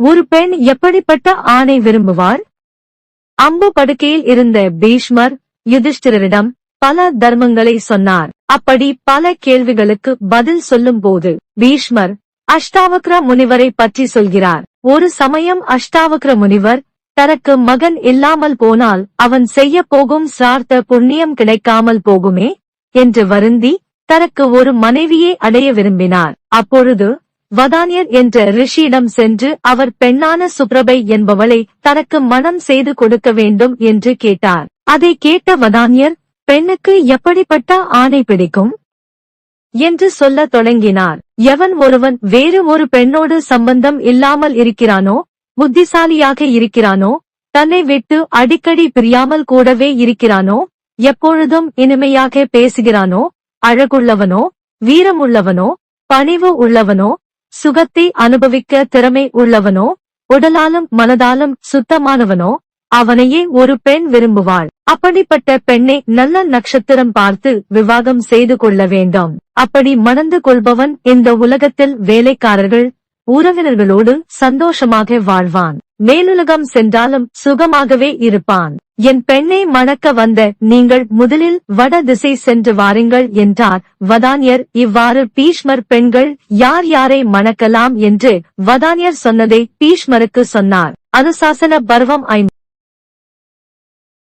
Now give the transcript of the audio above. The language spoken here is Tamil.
ஒரு பெண் எப்படிப்பட்ட ஆணை விரும்புவார்? அம்பு படுக்கையில் இருந்த பீஷ்மர் யுதிஷ்டிரரிடம் பல தர்மங்களை சொன்னார். அப்படி பல கேள்விகளுக்கு பதில் சொல்லும்போது பீஷ்மர் அஷ்டாவக்ர முனிவரை பற்றி சொல்கிறார். ஒரு சமயம் அஷ்டாவக்ர முனிவர் தனக்கு மகன் இல்லாமல் போனால் அவன் செய்ய போகும் சார்த்த புண்ணியம் கிடைக்காமல் போகுமே? என்று வருந்தி தனக்கு ஒரு மனைவியை அடைய விரும்பினார். அப்பொழுது வதானியர் என்ற ரிஷியிடம் சென்று அவர் பெண்ணான சுப்ரபை என்பவளை தனக்கு மனம் செய்து கொடுக்க வேண்டும் என்று கேட்டார். அதை கேட்ட வதானியர் பெண்ணுக்கு எப்படிப்பட்ட ஆணை பிடிக்கும்? என்று சொல்ல தொடங்கினார். எவன் ஒருவன் வேறு ஒரு பெண்ணோடு சம்பந்தம் இல்லாமல் இருக்கிறானோ புத்திசாலியாக இருக்கிறானோ தன்னை விட்டு அடிக்கடி பிரியாமல் கூடவே இருக்கிறானோ எப்பொழுதும் இனிமையாக பேசுகிறானோ அழகுள்ளவனோ வீரமுள்ளவனோ பணிவு உள்ளவனோ சுகத்தை அனுபவிக்க திறமை உள்ளவனோ உடலாலும் மனதாலும் சுத்தமானவனோ அவனையே ஒரு பெண் விரும்புவாள். அப்படிப்பட்ட பெண்ணை நல்ல நட்சத்திரம் பார்த்து விவாகம் செய்து கொள்ள வேண்டும். அப்படி மணந்து கொள்பவன் இந்த உலகத்தில் வேலைக்காரர்கள் உறவினர்களோடு சந்தோஷமாக வாழ்வான். மேலுலகம் சென்றாலும் சுகமாகவே இருப்பான். என் பெண்ணை மணக்க வந்த நீங்கள் முதலில் வட திசை சென்று வாருங்கள் என்றார். வதானியர் இவ்வாறு பீஷ்மர் பெண்கள் யார் யாரை மணக்கலாம் என்று வதானியர் சொன்னதை பீஷ்மருக்கு சொன்னார். அனுசாசன பருவம் ஐந்து.